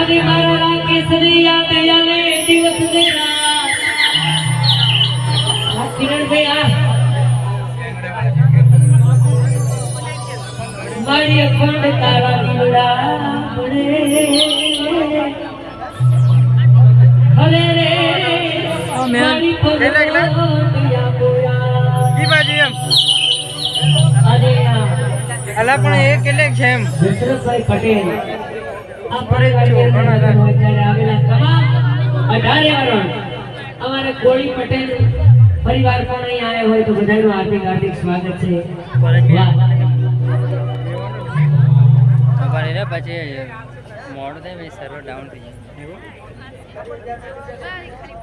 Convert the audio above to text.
અને મારા રાકેશને યાદ આવે દિવસ ને? રાત કિરણભાઈ આ મારી અલા પણ એ કેટલે છે એમ દશરથભાઈ પટેલ અમારે કોળી પટેલ પરિવાર પણ અહીં આવ્યા હોય તો બધાનું હાર્દિક હાર્દિક સ્વાગત છે. પછી મોડું થાય સર્વર ડાઉન થઈ જાય.